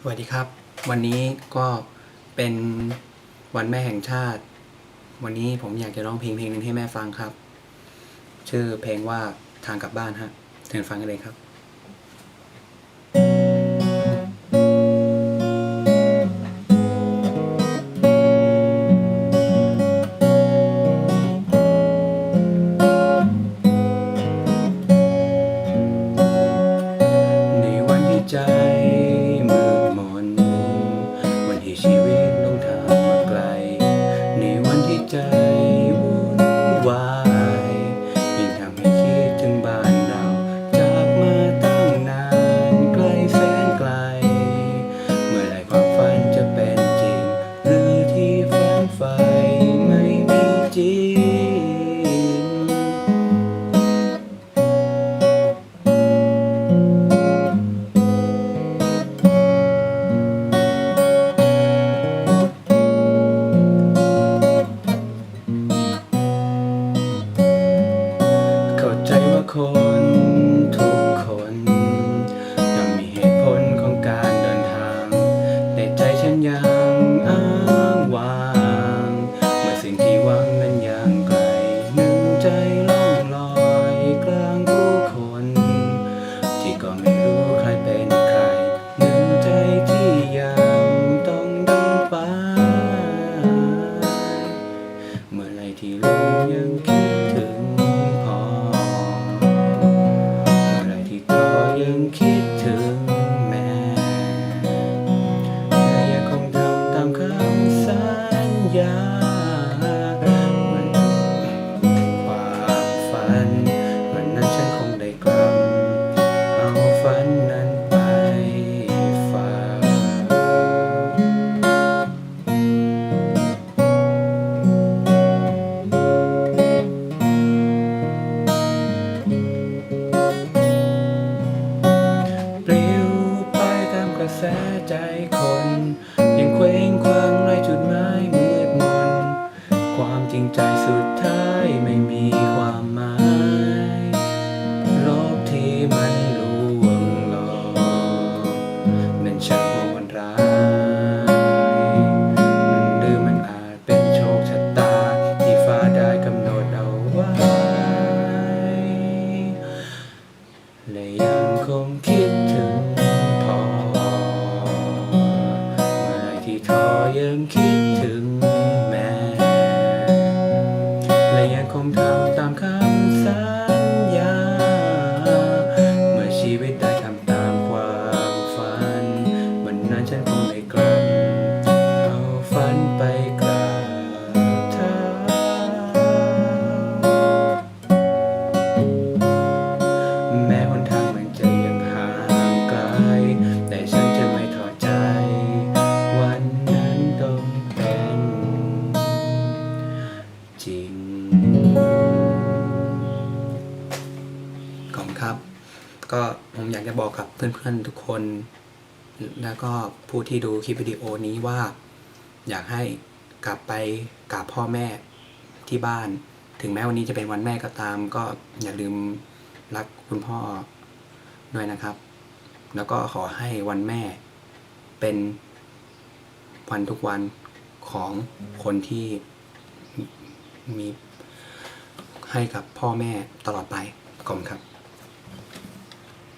สวัสดีครับ วันนี้ก็เป็นวันแม่แห่งชาติ วันนี้ผมอยากจะร้องเพลงเพลงหนึ่งให้แม่ฟังครับ ชื่อเพลงว่าทางกลับบ้านฮะเชิญฟังกันเลยครับ ริงใจสุดท้ายไม่มีความหมายโลกที่มันลวงหลอกนั่นช่างโหดร้ายหรือมันอาจเป็นโชคชะตา ที่ฟ้าได้กำหนดเอาไว้ และยังคงคิดถึงพอเมื่อไรที่ทอยังคิด อยากจะบอกกับเพื่อนๆทุกคน แล้วก็ผู้ที่ดูคลิปวิดีโอนี้ว่า อยากให้กลับไปกราบพ่อแม่ที่บ้าน ถึงแม้วันนี้จะเป็นวันแม่ก็ตาม ก็อย่าลืมรักคุณพ่อด้วยนะครับ แล้วก็ขอให้วันแม่เป็นวันทุกวันของคนที่มีให้กับพ่อแม่ตลอดไปขอบคุณครับ